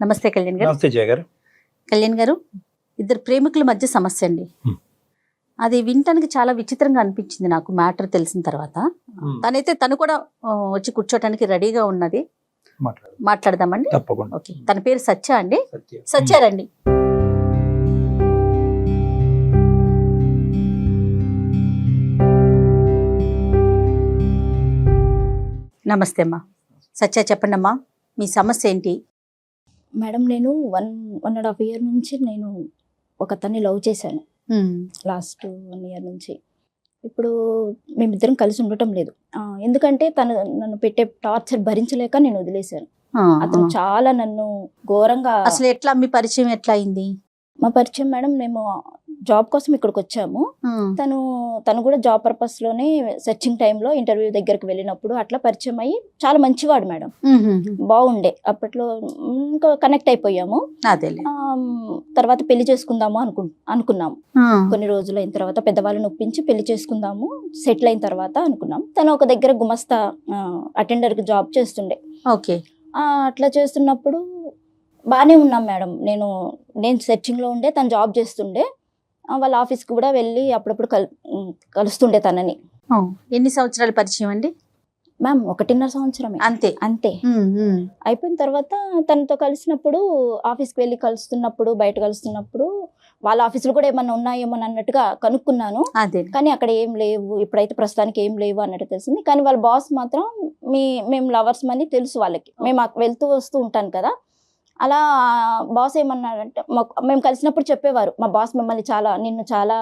నమస్తే కళ్యాణ్ గారు. నమస్తే జయ గారు. కళ్యాణ్ గారు ఇద్దరు ప్రేమికుల మధ్య సమస్య అండి. అది వినటానికి చాలా విచిత్రంగా అనిపించింది నాకు మ్యాటర్ తెలిసిన తర్వాత. తనైతే తను కూడా వచ్చి కూర్చోటానికి రెడీగా ఉన్నది. మాట్లాడు. మాట్లాడదామండి. తప్పకుండా. ఓకే. తన పేరు సత్య అండి. సత్యం. సత్యారండి నమస్తే అమ్మా. సత్య చెప్పండి అమ్మా మీ సమస్య ఏంటి? మేడం నేను one one and half year నుంచి నేను ఒక అతన్ని లవ్ చేశాను. లాస్ట్ వన్ ఇయర్ నుంచి. ఇప్పుడు మేమిద్దరం కలిసి ఉండటం లేదు. ఎందుకంటే తను నన్ను పెట్టే టార్చర్ భరించలేక నేను వదిలేశాను. అతను. చాలా నన్ను ఘోరంగా అసలు ఎట్లా? మీ పరిచయం ఎట్లా అయింది? మా పరిచయం మేడం మేము జాబ్ కోసం ఇక్కడికి వచ్చాము. తను తను కూడా జాబ్ పర్పస్లోనే సెర్చింగ్ టైంలో ఇంటర్వ్యూ దగ్గరికి వెళ్ళినప్పుడు అట్లా పరిచయం అయ్యి చాలా మంచివాడు మేడం. బాగుండే. అప్పట్లో ఇంకా కనెక్ట్ అయిపోయాము. తర్వాత పెళ్ళి చేసుకుందాము అనుకు అనుకున్నాము. కొన్ని రోజులు అయిన తర్వాత పెద్దవాళ్ళని ఒప్పించి పెళ్ళి చేసుకుందాము సెటిల్ అయిన తర్వాత అనుకున్నాం. తను ఒక దగ్గర గుమస్తా అటెండర్కి జాబ్ చేస్తుండే. ఓకే. అట్లా చేస్తున్నప్పుడు బాగానే ఉన్నాం మేడం. నేను నేను సెర్చింగ్లో ఉండే తను జాబ్ చేస్తుండే. వాళ్ళ ఆఫీస్కి కూడా వెళ్ళి అప్పుడప్పుడు కల్ కలుస్తుండే తనని. ఎన్ని సంవత్సరాల పరిచయం అండి? మ్యామ్ ఒకటిన్నర సంవత్సరమే. అంతే. అంతే. అయిపోయిన తర్వాత తనతో కలిసినప్పుడు ఆఫీస్కి వెళ్ళి కలుస్తున్నప్పుడు బయట కలుస్తున్నప్పుడు వాళ్ళ ఆఫీసులో కూడా ఏమన్నా ఉన్నాయేమో అన్నట్టుగా కనుక్కున్నాను. అదే. కానీ అక్కడ ఏం లేవు. ఇప్పుడైతే ప్రస్తుతానికి ఏం లేవు అన్నట్టు తెలిసింది. కానీ వాళ్ళ బాస్ మాత్రం మీ మేము లవర్స్ అని తెలుసు వాళ్ళకి. మేము వెళ్తూ వస్తూ ఉంటాను కదా. అలా బాస్ ఏమన్నాడంటే మేము కలిసినప్పుడు చెప్పేవారు మా బాస్ మిమ్మల్ని చాలా నిన్ను చాలా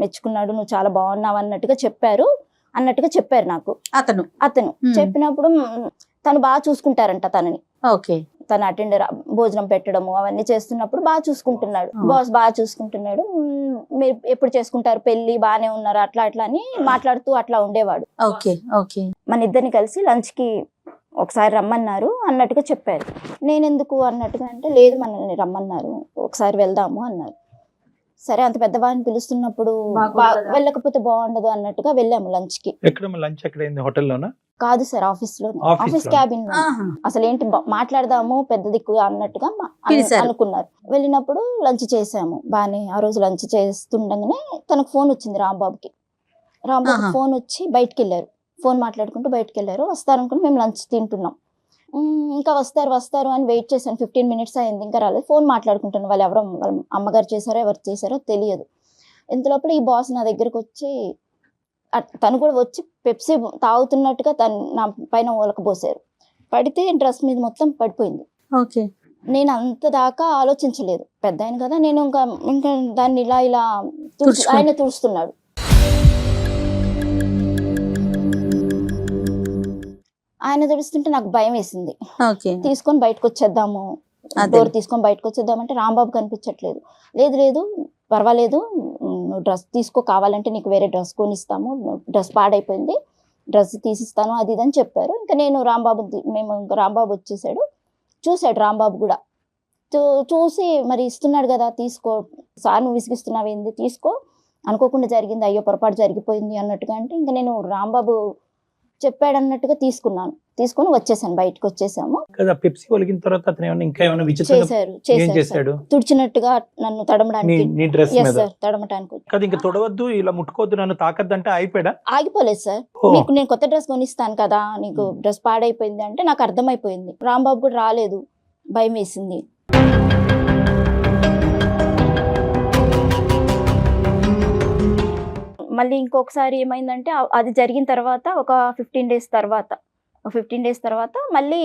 మెచ్చుకున్నాడు నువ్వు చాలా బాగున్నావు అన్నట్టుగా చెప్పారు అన్నట్టుగా చెప్పారు నాకు. అతను? అతను. చెప్పినప్పుడు తను బాగా చూసుకుంటారంట తనని. ఓకే. తన అటెండర్ భోజనం పెట్టడము అవన్నీ చేస్తున్నప్పుడు బాగా చూసుకుంటున్నాడు. బాస్ బాగా చూసుకుంటున్నాడు మీరు ఎప్పుడు చేసుకుంటారు? పెళ్ళి బాగానే ఉన్నారు? అట్లా అట్లా అని మాట్లాడుతూ అట్లా ఉండేవాడు. Okay okay. మన ఇద్దరిని కలిసి లంచ్కి ఒకసారి రమ్మన్నారు అన్నట్టుగా చెప్పారు. నేను ఎందుకు అన్నట్టుగా అంటే లేదు మనల్ని రమ్మన్నారు ఒకసారి వెళ్దాము అన్నారు. సరే అంత పెద్దవాడిని పిలుస్తున్నప్పుడు? వెళ్ళకపోతే బాగుండదు అన్నట్టుగా వెళ్ళాము లంచ్కి ఎక్కడ లంచ్ ఎక్కడ హోటల్లోనా? కాదు సార్ ఆఫీస్లో Office ఆఫీస్? క్యాబిన్. అసలు ఏంటి మాట్లాడదాము పెద్ద దిక్కు అన్నట్టుగా. అనుకున్నారు. వెళ్ళినప్పుడు లంచ్ చేసాము. బానే ఆ రోజు లంచ్ చేస్తుండగానే తనకు ఫోన్ వచ్చింది రాంబాబుకి. రాంబాబు. ఫోన్ వచ్చి బయటికి వెళ్ళారు. ఫోన్ మాట్లాడుకుంటూ బయటికి వెళ్ళారు వస్తారనుకుని మేము లంచ్ తింటున్నాం. ఇంకా వస్తారు వస్తారు అని వెయిట్ చేశాను. ఫిఫ్టీన్ మినిట్స్ అయింది. ఇంకా రాలేదు. ఫోన్ మాట్లాడుకుంటున్నాను. వాళ్ళు ఎవరో వాళ్ళ అమ్మగారు చేశారో ఎవరు చేశారో తెలియదు. ఇంతలోపల ఈ బాస్ నా దగ్గరకు వచ్చి తను కూడా వచ్చి పెప్సీ తాగుతున్నట్టుగా తను నా పైన పోసారు పడితే డ్రెస్ మీద మొత్తం పడిపోయింది. ఓకే. నేను అంత దాకా ఆలోచించలేదు. పెద్ద ఆయన కదా నేను ఇంకా ఇంకా దాన్ని ఇలా ఇలా. ఆయన తుడుస్తున్నాడు. ఆయన తుడుస్తుంటే నాకు భయం వేసింది. తీసుకొని బయటకు వచ్చేద్దాము. డోర్ తీసుకొని బయటకు వచ్చేద్దామంటే రాంబాబు కనిపించట్లేదు. లేదు లేదు పర్వాలేదు. నువ్వు డ్రెస్ తీసుకో కావాలంటే నీకు వేరే డ్రెస్ కొనిస్తాము. డ్రెస్ పాడైపోయింది. డ్రెస్ తీసిస్తాను అది ఇది అని చెప్పారు. ఇంకా నేను రాంబాబు మేము రాంబాబు వచ్చేసాడు. చూశాడు రాంబాబు కూడా. చూ- చూసి మరి ఇస్తున్నాడు కదా తీసుకో. సార్ నువ్వు విసిగిస్తున్నావు ఏంది తీసుకో. అనుకోకుండా జరిగింది. అయ్యో పొరపాటు జరిగిపోయింది అన్నట్టుగా అంటే ఇంకా నేను రాంబాబు చెప్పాడు అన్నట్టుగా తీసుకున్నాను. తీసుకొని వచ్చేసాను బయటకు వచ్చేసాము కదా పెప్సీ ఒలిగిన తర్వాత అతను ఏమైనా ఇంకా ఏమైనా చేశారు చేశారు తుడిచినట్టుగా నన్ను తడమడానికి నీ డ్రెస్ ఎస్ మీద? సార్ తడమటానికి కదా ఇంకా తొడవద్దు ఇలా ముట్టుకోవద్దు నన్ను అయిపోయాడా ఆగిపోలేదు సార్. ఓ, నీకు నేను కొత్త డ్రెస్ కొనిస్తాను కదా నీకు డ్రెస్ పాడైపోయింది అంటే నాకు అర్థమైపోయింది. రాంబాబు కూడా రాలేదు భయం వేసింది. మళ్ళీ ఇంకొకసారి ఏమైందంటే అది జరిగిన తర్వాత ఒక ఫిఫ్టీన్ డేస్ తర్వాత ఫిఫ్టీన్ డేస్ తర్వాత మళ్ళీ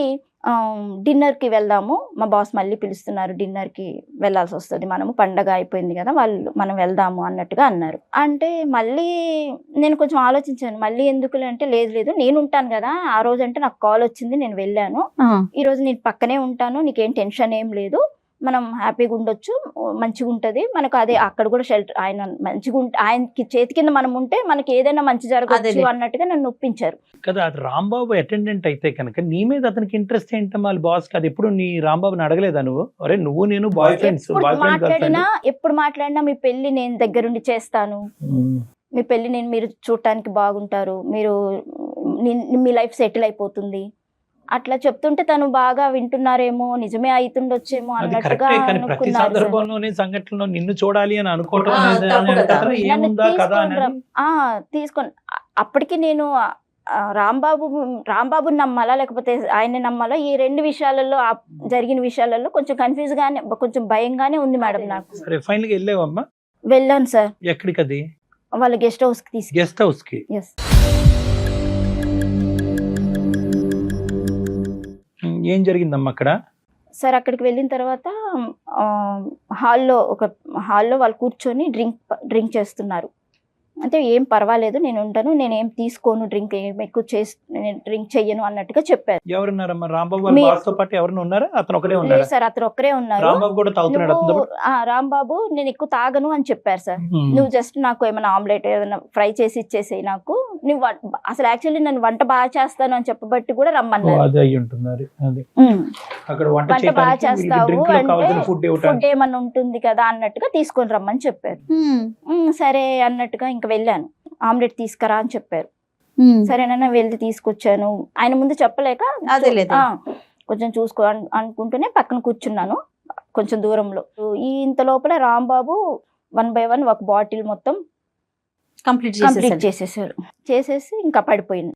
డిన్నర్కి వెళ్దాము. మా బాస్ మళ్ళీ పిలుస్తున్నారు డిన్నర్కి వెళ్ళాల్సి వస్తుంది. మనము పండగ అయిపోయింది కదా వాళ్ళు మనం వెళ్దాము అన్నట్టుగా అన్నారు. అంటే మళ్ళీ నేను కొంచెం ఆలోచించాను. మళ్ళీ ఎందుకులే అంటే లేదు లేదు నేను ఉంటాను కదా ఆ రోజు అంటే నాకు కాల్ వచ్చింది నేను వెళ్ళాను. ఈ రోజు నేను పక్కనే ఉంటాను నీకేం టెన్షన్ ఏం లేదు. మనం హ్యాపీగా ఉండొచ్చు మంచిగా ఉంటది. మనకు అదే అక్కడ కూడా షెల్టర్ ఆయన మంచిగా ఉంటే ఆయనకి చేతి కింద మనం ఉంటే మనకి ఏదైనా మంచి జరగచ్చు అదేలే. అన్నట్టుగా నన్ను ఒప్పించారు. కదా అది రాంబాబు అటెండెంట్ అయితే కనుక నీ మీద అతనికి ఇంట్రెస్ట్ ఏంటమ్మా? వాళ్ళ బాస్ అది ఎప్పుడు నీ రాంబాబుని అడగలేదా నువ్వు? అరే నువ్వు నేను బాయ్ ఫ్రెండ్స్ మాట్లాడినా ఎప్పుడు మాట్లాడినా మీ పెళ్ళి నేను దగ్గరుండి చేస్తాను. మీ పెళ్ళి నేను మీరు చూడటానికి బాగుంటారు. మీరు మీ లైఫ్ సెటిల్ అయిపోతుంది. అట్లా చెప్తుంటే తను బాగా వింటున్నారేమో నిజమే అవుతుండొచ్చేమో అది అన్నట్టుగా కరెక్టే కానీ ప్రతి అనుకున్నారు. సార్. సందర్భంలోనే సంఘటనలో నిన్ను చూడాలి అని అనుకోవటం తీసుకొని రా- అనేది ఆ తీసుకొని అ- అప్పటికి నేను రాంబాబు రాంబాబుని నమ్మాలా లేకపోతే ఆయన్ని నమ్మాలా? ఈ రెండు విషయాలలో జరిగిన విషయాలలో కొంచెం కన్ఫ్యూజ్ గానే కొంచెం భయంగానే ఉంది మేడం నాకు. సరే ఫైనల్గా వెళ్ళావమ్మా? వెళ్ళాను సార్. ఎక్కడికి అది వాళ్ళ గెస్ట్ హౌస్కి తీసుకు గెస్ట్ హౌస్కి? ఎస్ ఏం జరిగిందమ్మా అక్కడ? సార్ అక్కడికి వెళ్ళిన తర్వాత ఆ, హాల్లో ఒక హాల్లో వాళ్ళు కూర్చొని డ్రింక్ డ్రింక్ చేస్తున్నారు. అంటే ఏం పర్వాలేదు నేను ఉంటాను నేను ఏం తీసుకోను డ్రింక్ ఏం ఎక్కువ చేసి నేను డ్రింక్ చెయ్యను అన్నట్టుగా చెప్పారు. ఎవరున్నారమ్మా? రాంబాబు పాటు ఉన్నారా? అతను లేదు ఉన్నారా సార్ అతను ఒక్కరే ఉన్నారు. రాంబాబు కూడా తాగుతున్నాడు నేను ఎక్కువ తాగను అని చెప్పారు సార్. నువ్వు జస్ట్ నాకు ఏమైనా ఆమ్లెట్ ఏదైనా ఫ్రై చేసి ఇచ్చేసేయి నాకు. నువ్వు అసలు యాక్చువల్లీ నేను వంట బాగా చేస్తాను అని చెప్పబట్టి కూడా రమ్మన్నారు. వంట బాగా చేస్తావు అంటే ఫుడ్ ఏమన్నా ఉంటుంది కదా అన్నట్టుగా తీసుకొని రమ్మని చెప్పారు. సరే అన్నట్టుగా ఇంకా వెళ్ళాను. ఆమ్లెట్ తీసుకురా అని చెప్పారు. సరేనన్నా వెళ్ళి తీసుకొచ్చాను. ఆయన ముందు చెప్పలేక కొంచెం చూసుకో అన్- అనుకుంటూనే పక్కన కూర్చున్నాను కొంచెం దూరంలో. ఈ ఇంత లోపల రాంబాబు వన్ బై వన్ ఒక బాటిల్ మొత్తం కంప్లీట్ కంప్లీట్ చేసేసారు. చేసేసి ఇంకా పడిపోయింది.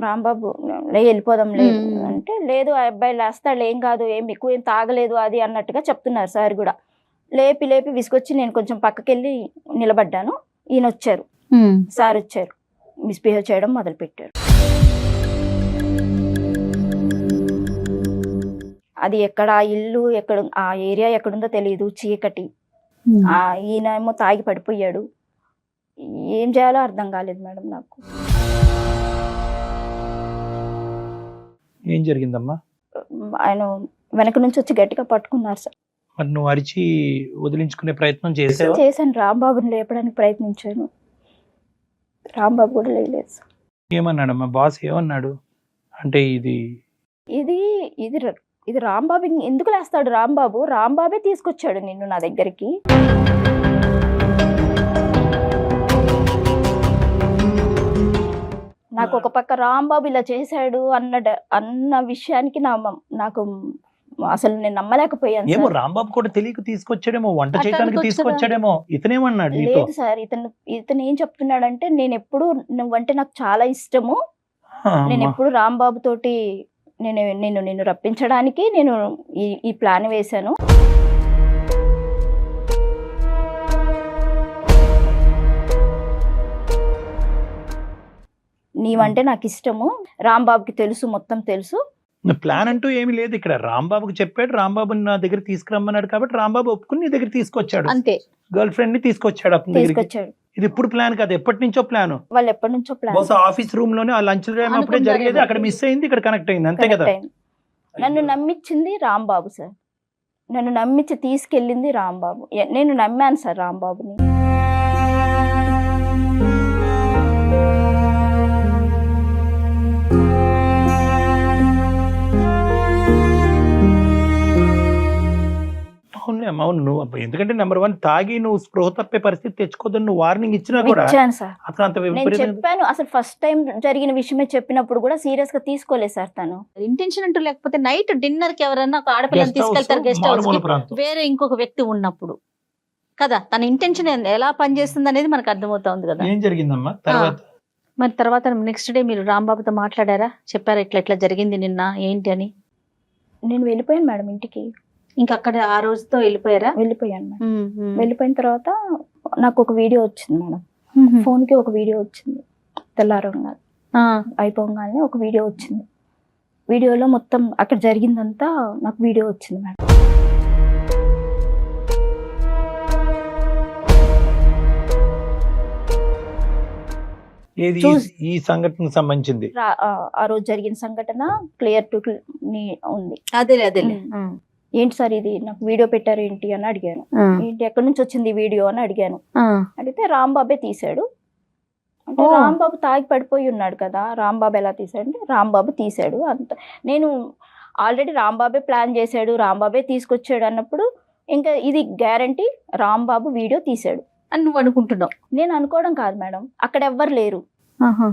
రాంబాబు లే వెళ్ళిపోదాం లేదు. అంటే లేదు ఆ అబ్బాయి లేస్తాడు ఏం కాదు ఏం ఎక్కువ ఏం తాగలేదు అది అన్నట్టుగా చెప్తున్నారు సార్ కూడా. లేపి లేపి విసుకొచ్చి నేను కొంచెం పక్కకెళ్ళి నిలబడ్డాను. ఈయన వచ్చారు సార్ వచ్చారు మిస్బిహేవ్ చేయడం మొదలు పెట్టారు అది ఎక్కడ ఆ ఇల్లు ఎక్కడ ఆ ఏరియా ఎక్కడుందో తెలియదు చీకటి. ఆ ఈయన ఏమో తాగి పడిపోయాడు. ఏం చేయాలో అర్థం కాలేదు మేడం నాకు. ఏం జరిగిందమ్మా? ఆయన వెనక నుంచి వచ్చి గట్టిగా పట్టుకున్నారు సార్. మరి నువ్వు అరిచి వదిలించుకునే ప్రయత్నం చేసావా? చేశాను. రాంబాబుని లేపడానికి ప్రయత్నించాను. రాంబాబు కూడా లేలేదు. సార్ ఏమన్నాడమ్మా? బాస్ ఏమన్నాడు? అంటే ఇది ఇది ఇది ఇది రాంబాబు ఎందుకు లేస్తాడు రాంబాబు? రాంబాబే తీసుకొచ్చాడు నిన్ను నా దగ్గరికి. నాకు ఒక పక్క రాంబాబు ఇలా చేశాడు అన్న అన్న విషయానికి నా మ- నాకు అసలు నేను నమ్మలేకపోయాను ఏమో. రాంబాబు కూడా తెలియక తీసుకొచ్చాడేమో వంట చేయడానికి. తీసుకొచ్చాడేమో ఇతనేమన్నాడు లేదు సార్ ఇతను ఇతను ఏం చెప్తున్నాడంటే నేను ఎప్పుడు నువ్వంటే నాకు చాలా ఇష్టము నేను. ఎప్పుడు రాంబాబు తోటి నేను నేను నిన్ను రప్పించడానికి నేను ఈ ఈ ప్లాన్ వేశాను నీవంటే నాకు ఇష్టము రాంబాబుకి తెలుసు మొత్తం తెలుసు ప్లాన్ అంటూ ఏమీ లేదు. ఇక్కడ రాంబాబుకి చెప్పాడు. రాంబాబుని నా దగ్గర తీసుకురమ్మన్నాడు కాబట్టి రాంబాబు ఒప్పుకుని నీ దగ్గర తీసుకొచ్చాడు. అంతే. గర్ల్ ఫ్రెండ్ని తీసుకొచ్చాడు అతని దగ్గరికి. తీసుకొచ్చాడు. ఇది ఇప్పుడు ప్లాన్ కాదు. ఎప్పటి నుంచో ప్లాన్. వాళ్ళు ఎప్పటి నుంచో ప్లాన్. బహుశా ఆఫీస్ రూమ్లోనే ఆ లంచ్ టైం అప్పుడే. జరిగేది. అక్కడ మిస్ అయింది. ఇక్కడ కనెక్ట్ అయింది. అంతే కదా? నన్ను నమ్మించింది రాంబాబు సార్. నన్ను నమ్మించి తీసుకెళ్ళింది రాంబాబు. నేను నమ్మాను సార్ రాంబాబుని. అమ్మ, అవును నువ్వు అబ్బా, ఎందుకంటే నెంబర్ వన్ తాగి నువ్వు స్పృహ తప్పే పరిస్థితి తెచ్చుకోదని నువ్వు వార్నింగ్ ఇచ్చినా కూడా అతను అంత చెప్పాను అసలు ఫస్ట్ టైం జరిగిన విషయమే చెప్పినప్పుడు కూడా సీరియస్గా తీసుకోలేదు సార్ తను. ఇంటెన్షన్ అంటూ లేకపోతే నైట్ డిన్నర్కి ఎవరైనా ఒక ఆడపిల్లని తీసుకెళ్తారు గెస్ట్ హౌస్. వేరే ఇంకొక వ్యక్తి ఉన్నప్పుడు. కదా తన ఇంటెన్షన్ ఎలా పనిచేస్తుంది అనేది మనకు అర్థమవుతోంది కదా. ఏం జరిగిందమ్మా? తర్వాత? మరి తర్వాత నెక్స్ట్ డే మీరు రాంబాబుతో మాట్లాడారా? చెప్పారా ఇట్లా ఇట్లా జరిగింది నిన్న ఏంటి అని? నేను వెళ్ళిపోయాను మేడం ఇంటికి. ఇంకా అక్కడ ఆ రోజుతో వెళ్ళిపోయారా? వెళ్ళిపోయాను మేడం. వెళ్ళిపోయిన తర్వాత నాకు ఒక వీడియో వచ్చింది మేడం. ఫోన్కి ఒక వీడియో వచ్చింది. తెల్లారంగా ఆ, అయిపోగానే ఒక వీడియో వచ్చింది. వీడియోలో మొత్తం అక్కడ జరిగిందంతా నాకు వీడియో వచ్చింది మేడం. ఏది? ఈ- చూస్- ఈ సంఘటనకు సంబంధించింది. ఆ రోజు జరిగిన సంఘటన క్లియర్ టు ఉంది. అదేలే అదేలే. ఉమ్. ఉమ్, ఏంటి సార్ ఇది? నాకు వీడియో పెట్టారు ఏంటి అని అడిగాను. ఏంటి ఎక్కడి నుంచి వచ్చింది వీడియో అని అడిగాను. అడిగితే రాంబాబే తీశాడు. అంటే. రాంబాబు తాగి పడిపోయి ఉన్నాడు కదా రాంబాబు ఎలా తీశాడు అంటే రాంబాబు తీశాడు అంత. నేను ఆల్రెడీ రాంబాబే ప్లాన్ చేశాడు రాంబాబే తీసుకొచ్చాడు అన్నప్పుడు ఇంకా ఇది గ్యారంటీ రాంబాబు వీడియో తీశాడు. అని నువ్వు అనుకుంటున్నావు. నేను అనుకోవడం కాదు మేడం అక్కడ ఎవ్వరు లేరు.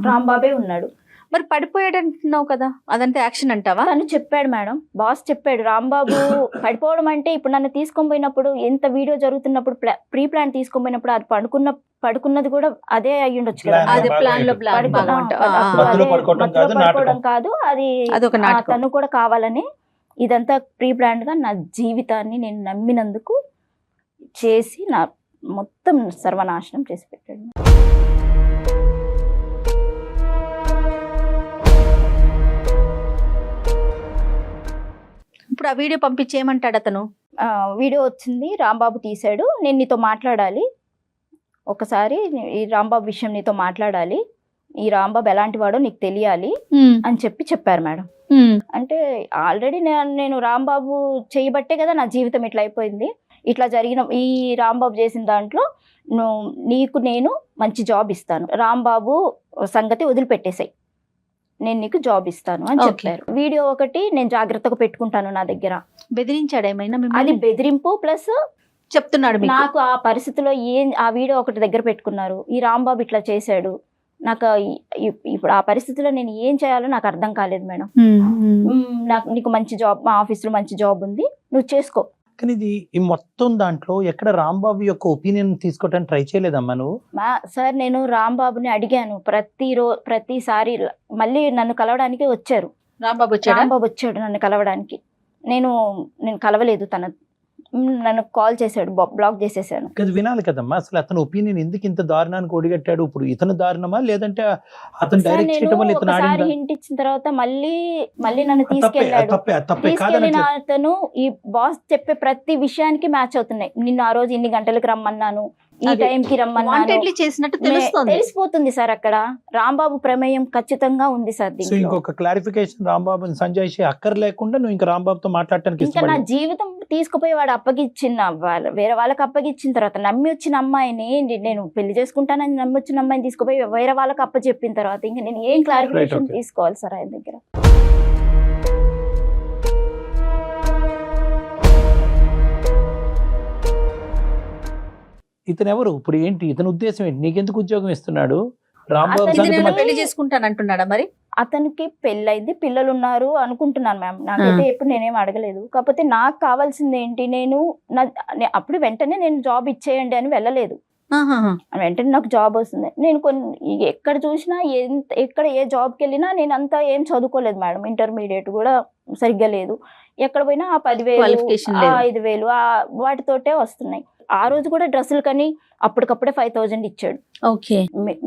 రాంబాబే ఉన్నాడు. మరి పడిపోయాడు అంటున్నావు కదా? అదంటే యాక్షన్ అంటావా? తను చెప్పాడు మేడం. బాస్ చెప్పాడు రాంబాబు పడిపోవడం అంటే ఇప్పుడు నన్ను తీసుకొని పోయినప్పుడు ఎంత వీడియో జరుగుతున్నప్పుడు ప్రీ ప్లాన్ తీసుకొని పోయినప్పుడు అది పడుకున్న పడుకున్నది కూడా అదే అయ్యి ఉండొచ్చు కదా అదే ప్లాన్లో. ప్లాన్ పడుకోవడం కాదు, పడుకోవడం నాటకం. కాదు అది తను కూడా కావాలని ఇదంతా ప్రీ ప్లాన్గా నా జీవితాన్ని నేను నమ్మినందుకు చేసి నా మొత్తం సర్వనాశనం చేసి పెట్టాడు. ఇప్పుడు ఆ వీడియో పంపించేయమంటాడు అతను? వీడియో వచ్చింది రాంబాబు తీశాడు నేను నీతో మాట్లాడాలి. ఒకసారి ఈ రాంబాబు విషయం నీతో మాట్లాడాలి. ఈ రాంబాబు ఎలాంటి వాడో నీకు తెలియాలి అని చెప్పి చెప్పారు మేడం. అంటే ఆల్రెడీ నేను నేను రాంబాబు చేయబట్టే కదా నా జీవితం ఇట్లా అయిపోయింది. ఇట్లా జరిగిన ఈ రాంబాబు చేసిన దాంట్లో నువ్వు నీకు నేను మంచి జాబ్ ఇస్తాను. రాంబాబు సంగతి వదిలిపెట్టేసాయి. నేను నీకు జాబ్ ఇస్తాను అని. చెప్పారు. వీడియో ఒకటి నేను జాగ్రత్తగా పెట్టుకుంటాను నా దగ్గర. బెదిరించాడు ఏమైనా అది బెదిరింపు ప్లస్ చెప్తున్నాడు నాకు ఆ పరిస్థితిలో ఏం ఆ వీడియో ఒకటి దగ్గర పెట్టుకున్నారు. ఈ రాంబాబు ఇట్లా చేశాడు. నాకు ఇప్పుడు ఆ పరిస్థితిలో నేను ఏం చేయాలో నాకు అర్థం కాలేదు మేడం. నాకు నీకు మంచి జాబ్ మా ఆఫీస్లో మంచి జాబ్ ఉంది. నువ్వు చేసుకో. కానీ ఇది ఈ మొత్తం దాంట్లో ఎక్కడ రాంబాబు యొక్క ఒపీనియన్ తీసుకోవడానికి ట్రై చేయలేదమ్మా నువ్వు? మా సార్ నేను రాంబాబుని అడిగాను. ప్రతి రో ప్రతిసారి మళ్ళీ నన్ను కలవడానికి వచ్చారు. రాంబాబు వచ్చాడా? రాంబాబు వచ్చాడు నన్ను కలవడానికి. నేను నేను కలవలేదు తన నన్ను కాల్ చేశాడు బ్లాక్ చేసేసాను. అది వినాలి కదమ్మా. అసలు అతని ఒపీనియన్ ఎందుకు ఇంత దారుణానికి ఒడిగట్టాడు? ఇప్పుడు ఇతను దారుణమా? లేదంటే అతను డైరెక్ట్ చేయడం వల్ల ఇతను ఆడిందా? హింట్ ఇచ్చిన తర్వాత మళ్ళీ మళ్ళీ నన్ను తీసుకెళ్ళాడు. తీసుకెళ్ళిన అతను ఈ బాస్ చెప్పే ప్రతి విషయానికి మ్యాచ్ అవుతున్నాయి. నిన్ను ఆ రోజు ఇన్ని గంటలకు రమ్మన్నాను ఈ. టైం కి రమ్మన్నాను. చేసినట్టు తెలిసిపోతుంది సార్ అక్కడ. రాంబాబు ప్రమేయం ఖచ్చితంగా ఉంది సార్ ఇంకొక క్లారిఫికేషన్ రాంబాబు సంజయ్ అక్కర్ లేకుండా నువ్వు ఇంకా రాంబాబుతో మాట్లాడటానికి ఇంకా నా జీవితం తీసుకుపోయి వాడు అప్పగిచ్చిన వాళ్ళ- వేరే వాళ్ళకి అప్పగిచ్చిన తర్వాత నమ్మి వచ్చిన అమ్మాయిని నేను పెళ్ళి చేసుకుంటానని నమ్మి వచ్చిన అమ్మాయిని తీసుకుపోయి వేరే వాళ్ళకి అప్పచెప్పిన తర్వాత ఇంకా నేను ఏం క్లారిఫికేషన్. తీసుకోవాలి సార్ ఆయన దగ్గర? ఇతను ఎవరు ఇప్పుడు ఏంటి? ఇతని ఉద్దేశం ఏంటి? నీకెందుకు ఉద్యోగం ఇస్తున్నాడు? రాంబాబు పెళ్ళి చేసుకుంటాను అంటున్నాడా మరి? అతనికి పెళ్ళైంది పిల్లలు ఉన్నారు అనుకుంటున్నాను మ్యామ్. నాకైతే ఎప్పుడు నేనేం అడగలేదు. కాకపోతే నాకు కావాల్సింది ఏంటి నేను నా అప్పుడు వెంటనే నేను జాబ్ ఇచ్చేయండి అని వెళ్ళలేదు. వెంటనే నాకు జాబ్ వస్తుంది. నేను కొన్ని ఎక్కడ చూసినా ఎంత ఎక్కడ ఏ జాబ్కి వెళ్ళినా నేను అంతా ఏం చదువుకోలేదు మేడం ఇంటర్మీడియట్ కూడా సరిగ్గా లేదు. ఎక్కడ పోయినా ఆ పదివేలు. ఐదు వేలు ఆ వాటితోటే వస్తున్నాయి. ఆ రోజు కూడా డ్రెస్సులు కానీ అప్పటికప్పుడే ఫైవ్ థౌజండ్ ఇచ్చాడు. ఓకే.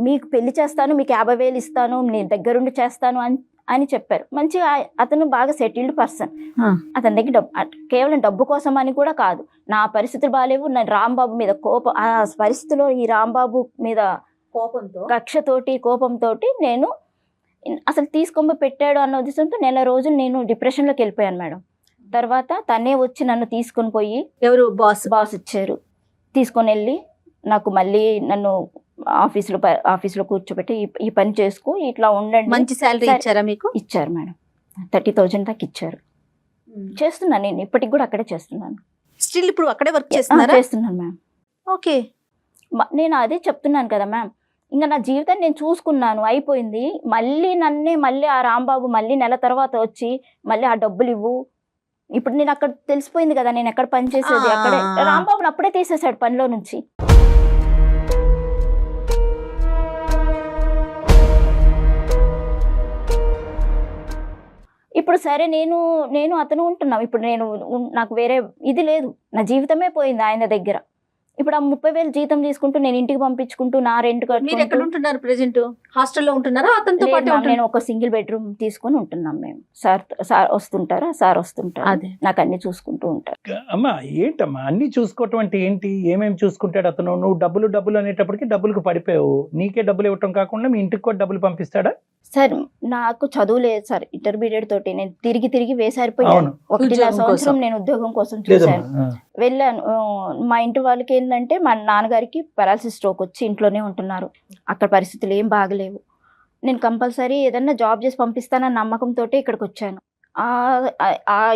మీకు పెళ్ళి చేస్తాను మీకు యాభై వేలు ఇస్తాను నేను దగ్గరుండి చేస్తాను అని అని చెప్పారు. మంచిగా అతను బాగా సెటిల్డ్ పర్సన్ ఆ. అతని దగ్గర డబ్బు కేవలం డబ్బు కోసం అని కూడా కాదు. నా పరిస్థితులు బాగాలేవు నేను రాంబాబు మీద కోపం ఆ పరిస్థితిలో ఈ రాంబాబు మీద కోపంతో? కక్షతోటి కోపంతోటి నేను అసలు తీసుకొని పెట్టాడు అన్న ఉద్దేశంతో నెల రోజులు నేను డిప్రెషన్లోకి వెళ్ళిపోయాను మేడం. తర్వాత తనే వచ్చి నన్ను తీసుకొని పోయి ఎవరు? బాస్? బాస్ ఇచ్చారు. తీసుకొని వెళ్ళి నాకు మళ్ళీ నన్ను ఆఫీసులో ఆఫీసులో కూర్చోబెట్టి ఈ- పని చేసుకో ఇట్లా ఉండండి. మంచి శాలరీ. ఇచ్చారా మీకు? ఇచ్చారు మేడం. థర్టీ థౌజండ్ దాకా ఇచ్చారు. చేస్తున్నాను నేను ఇప్పటికి కూడా అక్కడే చేస్తున్నాను. స్టిల్ ఇప్పుడు అక్కడే వర్క్ చేస్తున్నారా? చేస్తున్నాను మ్యామ్. ఓకే. నేను అదే చెప్తున్నాను కదా మ్యామ్. ఇంకా నా జీవితాన్ని నేను చూసుకున్నాను అయిపోయింది. మళ్ళీ నన్నే మళ్ళీ ఆ రాంబాబు మళ్ళీ నెల తర్వాత వచ్చి మళ్ళీ ఆ డబ్బులు ఇవ్వు. ఇప్పుడు నేను అక్కడ తెలిసిపోయింది కదా నేను ఎక్కడ పని చేసేది. అక్కడే. రాంబాబుని అప్పుడే తీసేశాడు పనిలో నుంచి. ఇప్పుడు సరే నేను నేను అతను ఉంటున్నాం. ఇప్పుడు నేను నాకు వేరే ఇది లేదు. నా జీవితమే పోయింది ఆయన దగ్గర. ఇప్పుడు ఆ ముప్పై వేలు జీతం తీసుకుంటూ నేను ఇంటికి పంపించుకుంటూ నా రెంట్ మీరు ఎక్కడ ఉంటున్నారు ప్రెసెంట్ హాస్టల్లో ఉంటున్నారా? అతనితో పాటు నేను ఒక సింగిల్ బెడ్రూమ్ తీసుకొని ఉంటున్నాం మేము సార్ సార్ వస్తుంటారా? సార్ వస్తుంటారు? అదే. నాకు అన్ని చూసుకుంటూ ఉంటారు. అమ్మా ఏంటమ్మా? అన్ని చూసుకోవటం అంటే ఏంటి? ఏమేమి చూసుకుంటాడు అతను? నువ్వు డబ్బులు డబ్బులు అనేటప్పటికి డబ్బులకు పడిపోయావు. నీకే డబ్బులు ఇవ్వటం కాకుండా మీ ఇంటికి కూడా డబ్బులు పంపిస్తాడా? సార్ నాకు చదువు లేదు సార్. ఇంటర్మీడియట్ తోటి నేను తిరిగి తిరిగి వేసారిపోయాను. ఒకటి సంవత్సరం కోసం. నేను ఉద్యోగం కోసం చూశాను. ఆ. వెళ్ళాను. మా ఇంటి వాళ్ళకి ఏంటంటే మా నాన్నగారికి పెరాలసిస్ స్ట్రోక్ వచ్చి ఇంట్లోనే ఉంటున్నారు. అక్కడ పరిస్థితులు ఏం బాగలేవు. నేను కంపల్సరీ ఏదన్నా జాబ్ చేసి పంపిస్తానన్న నమ్మకంతో ఇక్కడికి వచ్చాను.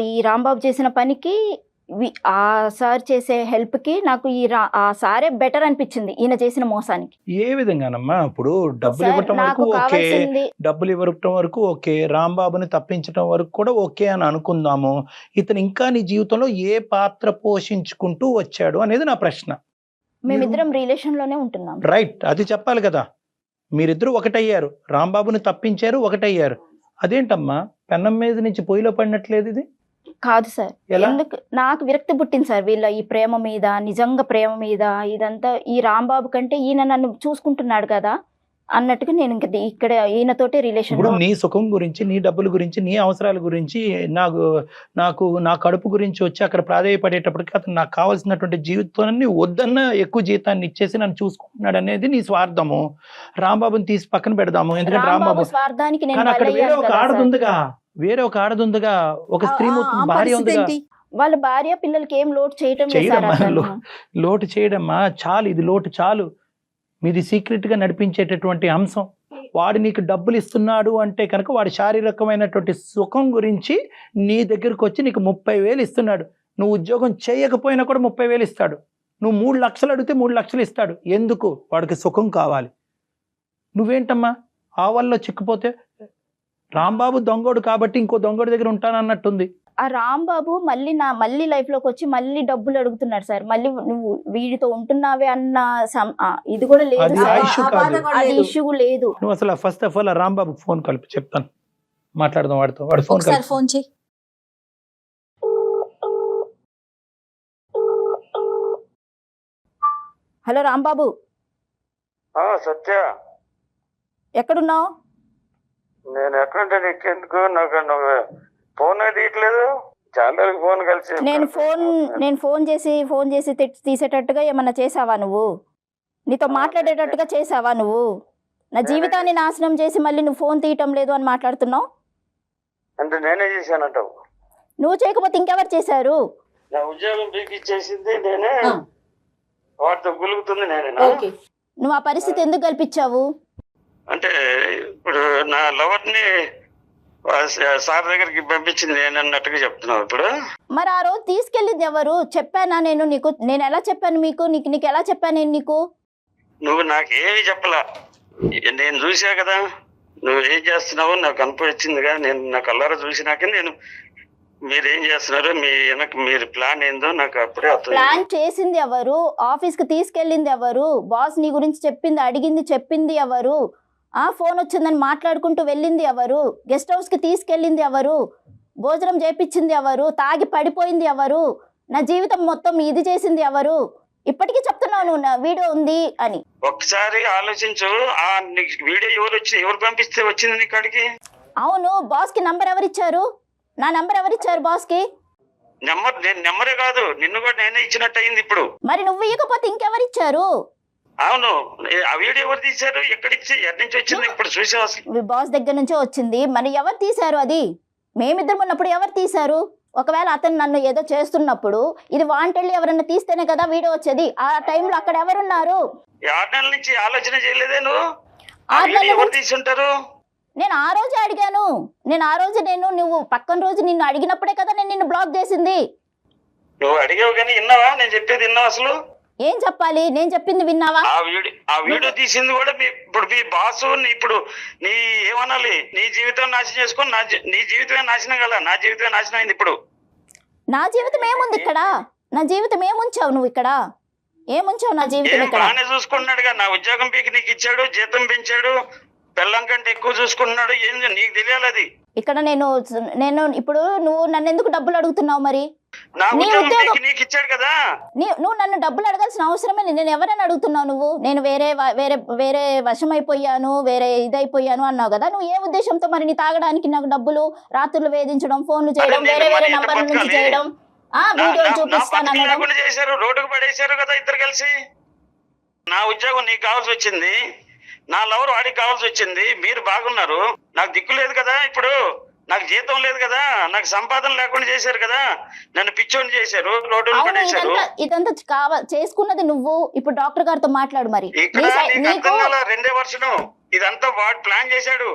ఈ రాంబాబు చేసిన పనికి ఆ సార్ చేసే హెల్ప్కి నాకు ఈ ఆ సారే బెటర్ అనిపించింది ఈయన చేసిన మోసానికి. ఏ విధంగానమ్మా? ఇప్పుడు డబ్బులు ఇవ్వటం వరకు ఓకే. డబ్బులు ఇవ్వటం వరకు ఓకే. రాంబాబుని తప్పించడం వరకు కూడా ఓకే అని అనుకుందాము. ఇతను ఇంకా నీ జీవితంలో ఏ పాత్ర పోషించుకుంటూ వచ్చాడు అనేది నా ప్రశ్న. మేమిద్దరం రిలేషన్లోనే ఉంటున్నాం. రైట్. అది చెప్పాలి కదా. మీరిద్దరూ ఒకటయ్యారు. రాంబాబుని తప్పించారు ఒకటయ్యారు. అదేంటమ్మా? పెన్నం మీద నుంచి పొయ్యిలో పడినట్లేదు ఇది కాదు సార్. ఎందుకు? నాకు విరక్తి పుట్టింది సార్ వీళ్ళ ఈ ప్రేమ మీద నిజంగా ప్రేమ మీద ఇదంతా ఈ రాంబాబు కంటే ఈయన నన్ను చూసుకుంటున్నాడు కదా అన్నట్టుగా నేను ఇంక ఇక్కడ ఈయనతోటే రిలేషన్ ఇప్పుడు నీ సుఖం గురించి నీ డబ్బుల గురించి నీ అవసరాల గురించి నాకు నాకు నా కడుపు గురించి వచ్చి అక్కడ ప్రాధాయపడేటప్పటికి అతను నాకు కావాల్సినటువంటి జీవితాన్ని వద్దన్న ఎక్కువ జీతాన్ని ఇచ్చేసి నన్ను చూసుకుంటున్నాడు అనేది నీ స్వార్థము. రాంబాబుని తీసి పక్కన పెడదాము. ఎందుకంటే రాంబాబు స్వార్థానికి అక్కడ వేరే ఒక. ఆడదుందిగా వేరే ఒక ఆడదుందిగా ఒక స్త్రీ భార్య ఉందిగా ఏంటి? వాళ్ళ భార్య పిల్లలకి ఏం లోటు చేయటం చేయడమ్మా, లోటు చేయడమ్మా చాలు ఇది లోటు చాలు. మీది సీక్రెట్గా నడిపించేటటువంటి అంశం. వాడు నీకు డబ్బులు ఇస్తున్నాడు అంటే కనుక వాడి శారీరకమైనటువంటి సుఖం గురించి నీ దగ్గరకు వచ్చి నీకు ముప్పై వేలు ఇస్తున్నాడు. నువ్వు ఉద్యోగం చేయకపోయినా కూడా ముప్పై వేలు ఇస్తాడు. నువ్వు మూడు లక్షలు అడిగితే మూడు లక్షలు ఇస్తాడు. ఎందుకు? వాడికి సుఖం కావాలి. నువ్వేంటమ్మా? ఆ వల్ల చిక్కుపోతే రాంబాబు దొంగోడు కాబట్టి ఇంకో దొంగోడి దగ్గర ఉంటానన్నట్టుంది. ఆ రాంబాబు మళ్ళీ నా మళ్ళీ లైఫ్లోకి వచ్చి మళ్ళీ డబ్బులు అడుగుతున్నాడు సార్. మళ్ళీ నువ్వు వీడితో ఉంటున్నావే అన్న సం- ఆ, ఇది కూడా లేదు అది ఆ- ఆ issue ఆ కాదు. అది. ఇష్యూ లేదు. నువ్వు అసలు first of all Rambabu phone కలిపి చెప్తాను. మాట్లాడదాం వాడితో. వాడు ఫోన్ ఒకసారి కలిపి ఫోన్ చేయి. హలో రాంబాబు. ఆ, సత్య. ఎక్కడున్నావు? నేను ఎక్కడంటే నీకెందుకు? నాకు నువ్వు ఫోన్ తీయట్లేదు. చాలా ఫోన్ కలిసి నేను ఫోన్ నేను ఫోన్ చేసి ఫోన్ చేసి తీసేటట్టుగా ఏమన్నా చేసావా నువ్వు? నీతో మాట్లాడేటట్టుగా చేసావా నువ్వు? నా జీవితాన్ని నాశనం చేసి మళ్ళీ నువ్వు ఫోన్ తీయటం లేదు అని మాట్లాడుతున్నావు? అంటే నేనే చేశానంటావు నువ్వు చేయకపోతే ఇంకెవరు చేశారు? నా ఉద్యోగం పీకి ఇచ్చేసింది నేనే. వాటితో గులుగుతుంది ఓకే. నువ్వు ఆ పరిస్థితి ఎందుకు కల్పించావు? అంటే ఇప్పుడు నా లవర్ని సార్ దగ్గరికి పంపించింది నేను అన్నట్టుగా చెప్తున్నావు ఇప్పుడు. మరి ఆ రోజు తీసుకెళ్ళింది ఎవరు? చెప్పానా నేను నీకు? నేను ఎలా చెప్పాను మీకు? నీకు నీకు ఎలా చెప్పాను నేను నీకు? నువ్వు నాకు ఏమి చెప్పలా. నేను చూసా కదా నువ్వు ఏం చేస్తున్నావో నాకు అనిపించిందిగా నేను నా కళ్ళారా చూసినాక నేను మీరు ఏం చేస్తున్నారో మీ వెనక మీరు ప్లాన్ ఏందో నాకు అప్పుడే ప్లాన్ చేసింది ఎవరు? ఆఫీస్కి తీసుకెళ్ళింది ఎవరు? బాస్ నీ గురించి చెప్పింది అడిగింది చెప్పింది ఎవరు? ఆ ఫోన్ వచ్చిందని మాట్లాడుకుంటూ వెళ్ళింది ఎవరు? గెస్ట్ హౌస్కి తీసుకెళ్ళింది ఎవరు? భోజనం చేపించింది ఎవరు? తాగి పడిపోయింది ఎవరు? నా జీవితం మొత్తం ఇది చేసింది ఎవరు? ఇప్పటికీ చెప్తున్నావు నువ్వు నా వీడియో ఉంది అని. ఒక్కసారి ఆలోచించు ఆ వీడియో ఎవరు వచ్చి ఎవరు పంపిస్తే వచ్చింది నీ కాడికి? అవును బాస్కి నంబర్ ఎవరిచ్చారు? నా నంబర్ ఎవరిచ్చారు బాస్కి? నెంబర్ నేను నెంబరే కాదు నిన్ను కూడా నేనే ఇచ్చినట్టు అయింది ఇప్పుడు. మరి నువ్వు ఇవ్వకపోతే ఇంకెవరిచ్చారు? అవును. ఆ వీడియో ఎవరు తీశారు? ఎక్కడిచ్చి ఎక్కడి నుంచి వచ్చింది? ఇప్పుడు చూసావు? అసలు మీ బాస్ దగ్గర నుంచే వచ్చింది. మరి ఎవరు తీశారు అది? మేమిద్దరం ఉన్నప్పుడు ఎవరు తీశారు? ఒకవేళ అతను నన్ను ఏదో చేస్తున్నప్పుడు ఇది వాంటెళ్ళి ఎవరన్నా తీస్తేనే కదా వీడియో వచ్చేది? ఆ టైంలో అక్కడ ఎవరున్నారు? ఆరు నెలల నుంచి ఆలోచన చేయలేదే నువ్వు? ఆరు నెలల తీసుంటారు? నేను ఆ రోజే అడిగాను. నేను ఆ రోజు నేను నువ్వు పక్కన రోజు నిన్ను అడిగినప్పుడే కదా నేను నిన్ను బ్లాక్ చేసింది. నువ్వు అడిగావు కానీ విన్నావా? నేను చెప్పేది విన్నావు అసలు? ఏం చెప్పాలి? నేను చెప్పింది విన్నావా? ఆ వీడియో ఆ వీడియో తీసింది కూడా మీ ఇప్పుడు మీ బాసు నీ ఇప్పుడు నీ ఏమనాలి? నీ జీవితం నాశనం చేసుకొని నా జీ- నీ జీవితమే నాశనం కదా? నా జీవితమే నాశనం అయింది ఇప్పుడు. నా జీవితం ఏముంది ఇక్కడ? నా జీవితం ఏముంచావు నువ్వు ఇక్కడ? ఏముంచావు నా జీవితం ఇక్కడ? బాగానే చూసుకుంటున్నాడుగా. నా ఉద్యోగం పీకి నీకు ఇచ్చాడు జీతం పెంచాడు పిల్లం కంటే ఎక్కువ చూసుకుంటున్నాడు. ఏం నీకు తెలియాలి అది. ఇక్కడ నేను నేను ఇప్పుడు నువ్వు నన్ను ఎందుకు డబ్బులు అడుగుతున్నావు మరి? నా నీ ఉద్యోగం ఉద్యోగం- పీకి నీకు ఇచ్చాడు కదా. నీ నువ్వు నన్ను డబ్బులు అడగాల్సిన అవసరమే. నేను ఎవరైనా అడుగుతున్నావు నువ్వు? నేను వేరే వేరే వేరే వశమైపోయాను వేరే ఇదైపోయాను అన్నావు కదా. నువ్వు ఏ ఉద్దేశంతో మరి నీ తాగడానికి నాకు డబ్బులు రాత్రులు వేధించడం ఫోన్లు చేయడం వేరే వేరే నంబర్ల నుంచి? చేయడం? ఆ వీడియోలు నా చూపిస్తాను అనడం చేశారు. రోడ్డుకు పడేశారు కదా ఇద్దరు కలిసి. నా ఉద్యోగం నీకు కావాల్సి వచ్చింది. నా లవర్ వాడికి కావాల్సి వచ్చింది. మీరు బాగున్నారు. నాకు దిక్కు లేదు కదా ఇప్పుడు. నాకు జీతం లేదు కదా నాకు సంపాదన లేకుండా చేశారు కదా నన్ను పిచ్చోని చేశారు పడేశారు. ఇదంతా చేసుకున్నది నువ్వు ఇప్పుడు డాక్టర్ గారితో మాట్లాడు మరి. రెండే వర్షను. ఇదంతా వాడు ప్లాన్ చేశాడు.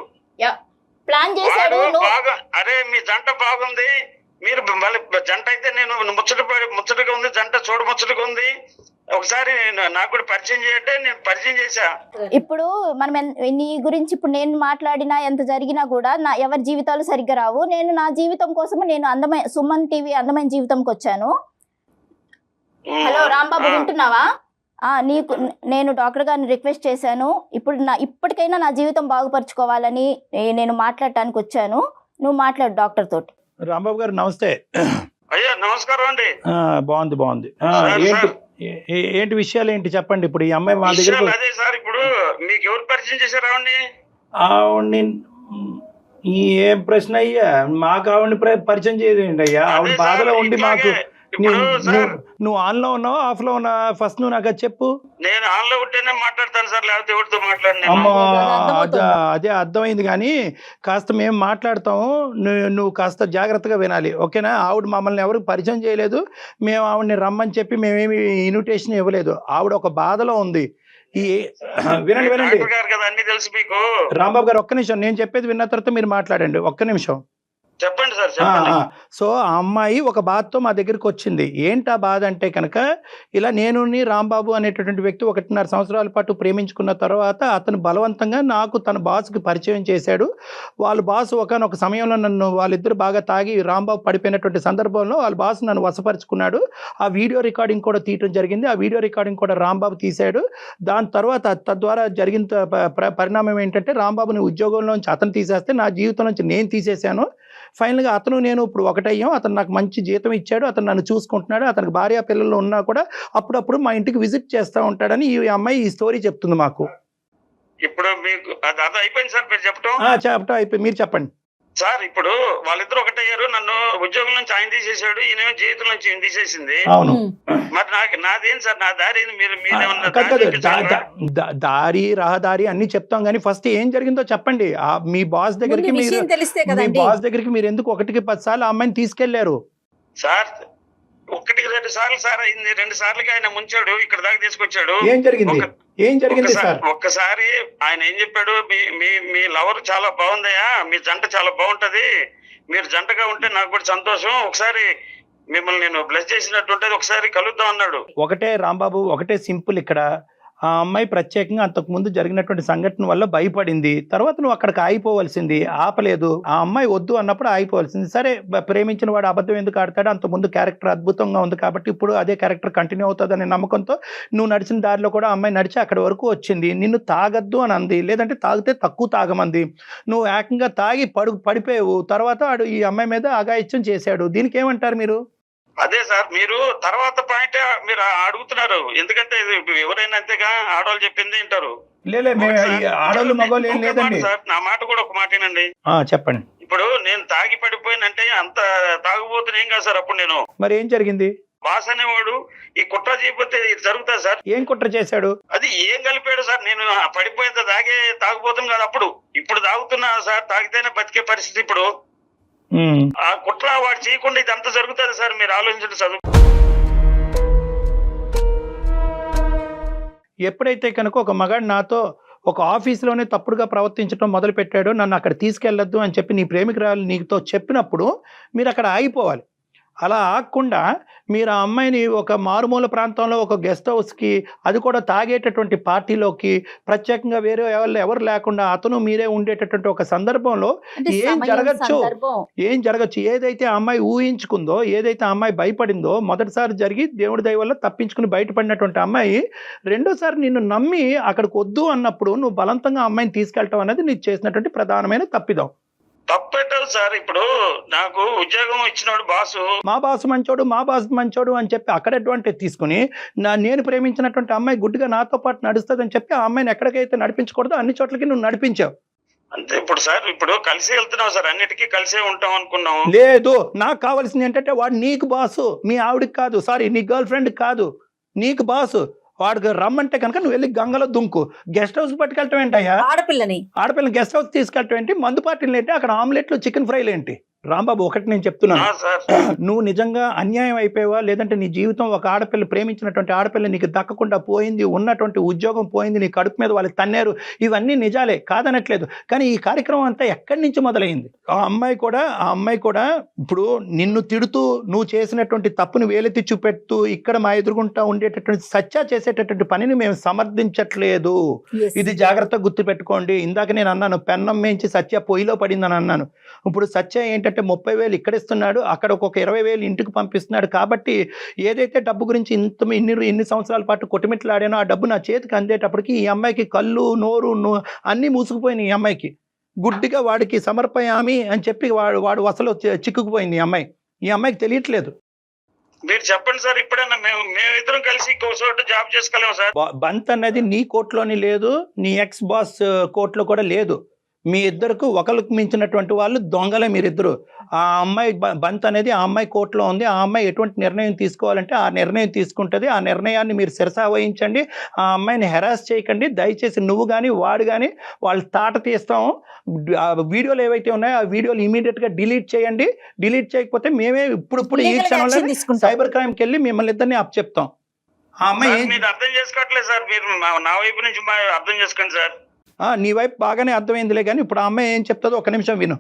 ప్లాన్ చేశాడు బాగా అరే మీ జంట బాగుంది. మీరు మళ్ళీ జంట అయితే నేను ముచ్చట ముచ్చటగా ఉంది జంట చూడ ముచ్చటగా ఉంది. ఒకసారి నాకు కూడా పరిచయం చేయంటే నేను పరిచయం చేశా. ఇప్పుడు మనం ఎన్- నీ గురించి ఇప్పుడు నేను మాట్లాడినా ఎంత జరిగినా కూడా నా ఎవరి జీవితాలు సరిగ్గా రావు. నేను నా జీవితం కోసం నేను అందమైన సుమన్ టీవీ అందమైన జీవితంకి వచ్చాను. హలో రాంబాబు. వింటున్నావా? ఆ, నీకు నేను డాక్టర్ గారిని రిక్వెస్ట్ చేశాను. ఇప్పుడు నా ఇప్పటికైనా నా జీవితం బాగుపరచుకోవాలని నేను మాట్లాడటానికి వచ్చాను. నువ్వు మాట్లాడు డాక్టర్ తోటి. రాంబాబు గారు నమస్తే. అయ్యా నమస్కారం అండి. బాగుంది బాగుంది. ఏంటి విషయాలు ఏంటి చెప్పండి? ఇప్పుడు ఈ అమ్మాయి మా దగ్గర అదే సార్ ఇప్పుడు మీకు ఎవరు పరిచయం చేశారు ఆవిడ్ని? ఆవిడ్ని ఏం ప్రశ్న అయ్యా? మాకు ఆవిడని ప్ర- పరిచయం చేయదేంటి అయ్యా. ఆవిడ బాధలో ఉండి మాకు నువ్వు ఆన్లో ఉన్నావా ఆఫ్లో ఉన్నావా? ఫస్ట్ నువ్వు నాకు అది చెప్పు. నేను ఆన్లో ఉంటేనే మాట్లాడతాను సార్ లేకపోతే ఎవరితో మాట్లాడిన అమ్మా అదే, అర్థమైంది కానీ కాస్త మేము మాట్లాడతాము నువ్వు నువ్వు కాస్త జాగ్రత్తగా వినాలి ఓకేనా? ఆవిడ మమ్మల్ని ఎవరు పరిచయం చేయలేదు మేము ఆవిడని రమ్మని చెప్పి మేమేమి ఇన్విటేషన్ ఇవ్వలేదు. ఆవిడ ఒక బాధలో ఉంది. ఈ వినండి వినండి. డాక్టర్ గారు కదా అన్ని తెలుసు మీకు. రాంబాబు గారు ఒక్క నిమిషం నేను చెప్పేది విన్న తర్వాత మీరు మాట్లాడండి ఒక్క నిమిషం. చెప్పండి సార్ చెప్పండి. సో ఆ అమ్మాయి ఒక బాధతో మా దగ్గరికి వచ్చింది. ఏంటి ఆ బాధ అంటే కనుక ఇలా నేను రాంబాబు అనేటటువంటి వ్యక్తి ఒకటిన్నర సంవత్సరాల పాటు ప్రేమించుకున్న తర్వాత అతను బలవంతంగా నాకు తన బాస్కి పరిచయం చేశాడు. వాళ్ళ బాస్ ఒకనొక సమయంలో నన్ను వాళ్ళిద్దరు బాగా తాగి రాంబాబు పడిపోయినటువంటి సందర్భంలో వాళ్ళ బాస్ నన్ను వశపరుచుకున్నాడు. ఆ వీడియో రికార్డింగ్ కూడా తీయటం జరిగింది. ఆ వీడియో రికార్డింగ్ కూడా రాంబాబు తీశాడు. దాని తర్వాత తద్వారా జరిగిన పరిణామం ఏంటంటే రాంబాబుని ఉద్యోగంలోంచి అతను తీసేస్తే నా జీవితం నుంచి నేను తీసేశాను. ఫైనల్గా అతను నేను ఇప్పుడు ఒకటయ్యాం. అతను నాకు మంచి జీతం ఇచ్చాడు. అతను నన్ను చూసుకుంటున్నాడు. అతనికి భార్య పిల్లలు ఉన్నా కూడా అప్పుడప్పుడు మా ఇంటికి విజిట్ చేస్తూ ఉంటాడని ఈ అమ్మాయి ఈ స్టోరీ చెప్తుంది మాకు. ఇప్పుడు మీకు అది అయిపోయింది సార్ మీరు ఆ, చెప్పటం అయిపోయి మీరు చెప్పండి. సార్ ఇప్పుడు వాళ్ళిద్దరు ఒకటయ్యారు నన్ను ఉద్యోగం నుంచి ఆయన తీసేశాడు ఈయన జీవితం నుంచి ఈయన తీసేసింది. అవును. మరి నాకు నాదేం సార్ నా దారి? మీరు మీరేమన్నా దారి రహదారి అన్ని చెప్తాం కానీ ఫస్ట్ ఏం జరిగిందో చెప్పండి. ఆ మీ బాస్ దగ్గరికి మీరు మీ బాస్ దగ్గరికి మీరు ఎందుకు ఒకటికి పది సార్లు ఆ అమ్మాయిని తీసుకెళ్ళారు? సార్ ఒకటికి రెండు సార్లు సార్ అయింది. రెండు సార్లకి ఆయన ముంచాడు. ఇక్కడ దాకా తీసుకొచ్చాడు. ఏం జరిగింది? ఒక- ఏం జరిగింది ఒక్కసారి సార్? ఒక్కసారి ఆయన ఏం చెప్పాడు? మీ మీ మీ లవర్ చాలా బాగుందయ్యా. మీ జంట చాలా బాగుంటది. మీరు జంటగా ఉంటే నాకు కూడా సంతోషం. ఒకసారి మిమ్మల్ని నేను బ్లెస్ చేసినట్టు ఉంటది ఒకసారి కలుద్దాం అన్నాడు. ఒకటే రాంబాబు ఒకటే సింపుల్ ఇక్కడ. ఆ అమ్మాయి ప్రత్యేకంగా అంతకుముందు జరిగినటువంటి సంఘటన వల్ల భయపడింది. తర్వాత నువ్వు అక్కడికి ఆగిపోవలసింది. ఆపలేదు. ఆ అమ్మాయి వద్దు అన్నప్పుడు ఆగిపోవలసింది. సరే ప్రేమించిన వాడు అబద్ధం ఎందుకు ఆడతాడు? అంతకుముందు ముందు క్యారెక్టర్ అద్భుతంగా ఉంది కాబట్టి ఇప్పుడు అదే క్యారెక్టర్ కంటిన్యూ అవుతుందనే నమ్మకంతో నువ్వు నడిచిన దారిలో కూడా అమ్మాయి నడిచి అక్కడి వరకు వచ్చింది. నిన్ను తాగద్దు అని అంది. లేదంటే తాగితే తక్కువ తాగమంది. నువ్వు ఏకంగా తాగి పడు పడిపోయావు. తర్వాత వాడు ఈ అమ్మాయి మీద అగాయిత్యం చేశాడు. దీనికి ఏమంటారు మీరు? అదే సార్ మీరు తర్వాత పాయింట్ మీరు అడుగుతున్నారు. ఎందుకంటే ఎవరైనా అంతేగా ఆడవాళ్ళు చెప్పింది వింటారు. ఆడవాళ్ళు మగవాళ్ళు ఏం ఒక్క లేదండి. మాట సార్ నా మాట కూడా ఒక మాటేనండి. చెప్పండి. ఇప్పుడు నేను తాగి పడిపోయినంటే అంత తాగుబోతున్నా ఏం కాదు సార్ అప్పుడు నేను. మరి ఏం జరిగింది? బాస్ అనేవాడు ఈ కుట్ర చేయకపోతే ఇది జరుగుతుంది సార్. ఏం కుట్ర చేశాడు? అది ఏం కలిపాడు సార్? నేను పడిపోయేంత తాగే తాగుపోతుంది కాదు అప్పుడు. ఇప్పుడు తాగుతున్నా సార్ తాగితేనే బతికే పరిస్థితి ఇప్పుడు. ఆ కుట్ర వాడు చేయకుండా ఇదంతా జరుగుతుంది సార్ మీరు ఆలోచించండి చదువు. ఎప్పుడైతే కనుక ఒక మగాడు నాతో ఒక ఆఫీస్లోనే తప్పుడుగా ప్రవర్తించడం మొదలు పెట్టాడో నన్ను అక్కడ తీసుకెళ్ళొద్దు అని చెప్పి నీ ప్రేమికురాలు నీతో చెప్పినప్పుడు మీరు అక్కడ ఆగిపోవాలి. అలా ఆగకుండా మీరు ఆ అమ్మాయిని ఒక మారుమూల ప్రాంతంలో ఒక గెస్ట్ హౌస్కి అది కూడా తాగేటటువంటి పార్టీలోకి ప్రత్యేకంగా వేరే ఎవరు ఎవరు లేకుండా అతను మీరే ఉండేటటువంటి ఒక సందర్భంలో ఏం జరగచ్చు? ఏం జరగచ్చు? ఏదైతే అమ్మాయి ఊహించుకుందో ఏదైతే ఆ అమ్మాయి భయపడిందో మొదటిసారి జరిగి దేవుడి దయ వల్ల తప్పించుకుని బయటపడినటువంటి అమ్మాయి రెండోసారి నిన్ను నమ్మి అక్కడికి వద్దు అన్నప్పుడు నువ్వు బలవంతంగా అమ్మాయిని తీసుకెళ్ళటం అనేది నీకు చేసినటువంటి ప్రధానమైన తప్పిదం. తప్పెట్టదు సార్ ఇప్పుడు నాకు ఉద్యోగం ఇచ్చినోడు బాసు. మా బాసు మంచోడు మా బాసు మంచోడు అని చెప్పి అక్కడ అడ్వాంటేజ్ తీసుకుని నా నేను ప్రేమించినటువంటి అమ్మాయి గుడ్డిగా నాతో పాటు నడుస్తుందని చెప్పి ఆ అమ్మాయిని ఎక్కడికైతే నడిపించకూడదో అన్ని చోట్లకి నువ్వు నడిపించావు. అంతే ఇప్పుడు సార్ ఇప్పుడు కలిసి వెళ్తున్నాం సార్ అన్నిటికీ కలిసే ఉంటాం అనుకున్నాం. లేదు నాకు కావాల్సింది ఏంటంటే వాడు నీకు బాసు మీ ఆవిడకి కాదు సారీ నీ గర్ల్ ఫ్రెండ్ కాదు నీకు బాసు. వాడికి రమ్మంటే కనుక నువ్వు వెళ్ళి గంగలో దుంకు. గెస్ట్ హౌస్ పట్టుకెళ్ళటం ఏంటయ్యా? ఆడపిల్లని. ఆడపిల్లని గెస్ట్ హౌస్ తీసుకెళ్ళటం ఏంటి? మందు పార్టీలు ఏంటి? అక్కడ ఆమ్లెట్లు చికెన్ ఫ్రైలు ఏంటి? రాంబాబు ఒకటి నేను చెప్తున్నాను. నువ్వు నిజంగా అన్యాయం అయిపోయావా? లేదంటే నీ జీవితం ఒక ఆడపిల్ల ప్రేమించినటువంటి ఆడపిల్ల నీకు దక్కకుండా పోయింది ఉన్నటువంటి ఉద్యోగం పోయింది నీ కడుపు మీద వాళ్ళు తన్నారు. ఇవన్నీ నిజాలే కాదనట్లేదు. కానీ ఈ కార్యక్రమం అంతా ఎక్కడి నుంచి మొదలైంది? ఆ అమ్మాయి కూడా ఆ అమ్మాయి కూడా ఇప్పుడు నిన్ను తిడుతూ నువ్వు చేసినటువంటి తప్పుని వేలెత్తి చూపెడుతూ ఇక్కడ మా ఎదురుగుంటా ఉండేటటువంటి సత్య చేసేటటువంటి పనిని మేము సమర్థించట్లేదు. ఇది జాగ్రత్తగా గుర్తుపెట్టుకోండి. ఇందాక నేను అన్నాను పెన్నం మేంచి సత్య పొయ్యిలో పడిందని అన్నాను. ఇప్పుడు సత్య ఏంటంటే ముప్పై వేలు ఇక్కడ ఇస్తున్నాడు అక్కడ ఒక్కొక్క ఇరవై వేలు ఇంటికి పంపిస్తున్నాడు. కాబట్టి ఏదైతే డబ్బు గురించి ఇంత ఇన్ని ఇన్ని సంవత్సరాల పాటు కొట్టుమిట్లాడానో ఆ డబ్బు నా చేతికి అందేటప్పటికి ఈ అమ్మాయికి కళ్ళు నోరు నో అన్నీ మూసుకుపోయినాయి ఈ అమ్మాయికి. గుడ్డిగా వాడికి సమర్పయామి అని చెప్పి వాడు వాడు అసలు చిక్కుకుపోయింది ఈ అమ్మాయి. ఈ అమ్మాయికి తెలియట్లేదు. మీరు చెప్పండి సార్ ఇప్పుడైనా మేము మేమిద్దరం కలిసి ఇంకో చోట జాబ్ చేసుకోలేము సార్. బంత్ అనేది నీ కోర్టులోని లేదు నీ ఎక్స్ బాస్ కోర్టులో కూడా లేదు. మీ ఇద్దరికి ఒకరికి మించినటువంటి వాళ్ళు దొంగలే మీరిద్దరు. ఆ అమ్మాయి బ- బంత్ అనేది ఆ అమ్మాయి కోర్టులో ఉంది. ఆ అమ్మాయి ఎటువంటి నిర్ణయం తీసుకోవాలంటే ఆ నిర్ణయం తీసుకుంటుంది. ఆ నిర్ణయాన్ని మీరు శిరసా వహించండి. ఆ అమ్మాయిని హెరాస్ చేయకండి. దయచేసి నువ్వు కానీ వాడు కానీ వాళ్ళు తాట తీస్తాం ఆ వీడియోలు ఏవైతే ఉన్నాయో ఆ వీడియోలు ఇమీడియట్గా డిలీట్ చేయండి. డిలీట్ చేయకపోతే మేమే ఇప్పుడు ఇప్పుడు ఈ క్షణంలో సైబర్ క్రైమ్కి వెళ్ళి మిమ్మల్ని ఇద్దరిని అప్ చెప్తాం ఆ అమ్మాయి అర్థం చేసుకోవట్లేదు సార్. మీరు నా వైపు నుంచి అర్థం చేసుకోండి సార్. నీ వైపు బాగానే అర్థమైందిలే కానీ ఇప్పుడు ఆ అమ్మాయి ఏం చెప్తుందో ఒక నిమిషం విను.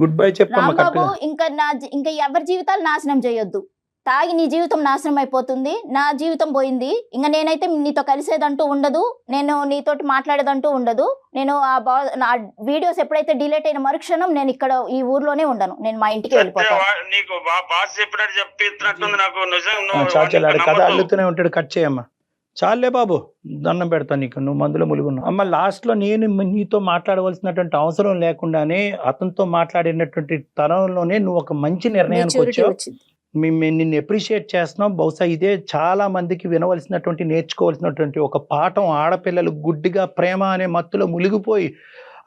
గుడ్ బై కరెక్ట్గా. ఇంకా నా జీ- ఇంకా ఎవరి జీవితాలు నాశనం చేయొద్దు. తాగి నీ జీవితం నాశనం అయిపోతుంది నా జీవితం పోయింది. ఇంకా నేనైతే నీతో కలిసేదంటూ ఉండదు నేను నీతోటి మాట్లాడేదంటూ ఉండదు. నేను ఆ బా నా వీడియోస్ ఎప్పుడైతే డిలీట్ అయిన మరుక్షణం నేను ఇక్కడ ఈ ఊర్లోనే ఉండను. నేను మా ఇంటికి వెళ్ళిపోతాను నీకు బాస్ చెప్పినట్టు నిజం. అల్లుతూనే ఉంటాడు. కట్ చేయమ్మా. చాలే బాబు దండం పెడతా నీకు నువ్వు మందులో ములుగున్నావు అమ్మ లాస్ట్లో నేను నీతో మాట్లాడవలసినటువంటి అవసరం లేకుండానే అతనితో మాట్లాడినటువంటి తరంలోనే నువ్వు ఒక మంచి నిర్ణయానికి వచ్చావు. మేము నిన్ను ఎప్రిషియేట్ చేస్తున్నాం బహుశా ఇదే చాలా మందికి వినవలసినటువంటి నేర్చుకోవాల్సినటువంటి ఒక పాఠం. ఆడపిల్లలు గుడ్డిగా ప్రేమ అనే మత్తులో మునిగిపోయి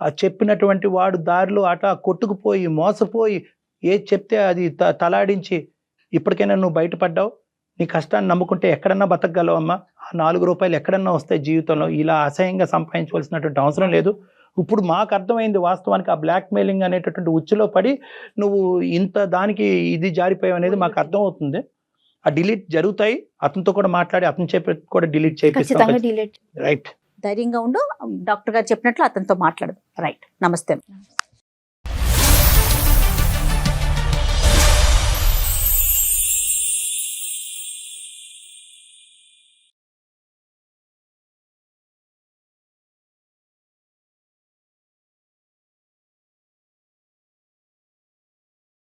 ఆ చెప్పినటువంటి వాడు దారిలో అట కొట్టుకుపోయి మోసపోయి ఏది చెప్తే అది త- తలాడించి ఇప్పటికైనా నువ్వు బయటపడ్డావు? నీ కష్టాన్ని నమ్ముకుంటే ఎక్కడన్నా బతకగలవమ్మా ఆ నాలుగు రూపాయలు ఎక్కడన్నా వస్తాయి జీవితంలో. ఇలా అసహ్యంగా సంపాదించవలసినటువంటి అవసరం లేదు. ఇప్పుడు మాకు అర్థమైంది వాస్తవానికి ఆ బ్లాక్ మెయిలింగ్ అనేటటువంటి ఉచ్చులో పడి నువ్వు ఇంత దానికి ఇది జారిపోయావు అనేది మాకు అర్థమవుతుంది. ఆ డిలీట్ జరుగుతాయి. అతనితో కూడా మాట్లాడి అతను చెప్పి కూడా డిలీట్ చేపిస్తాం. Delete right. ధైర్యంగా ఉండు. డాక్టర్ గారు చెప్పినట్లు అతనితో మాట్లాడదు. రైట్. నమస్తే.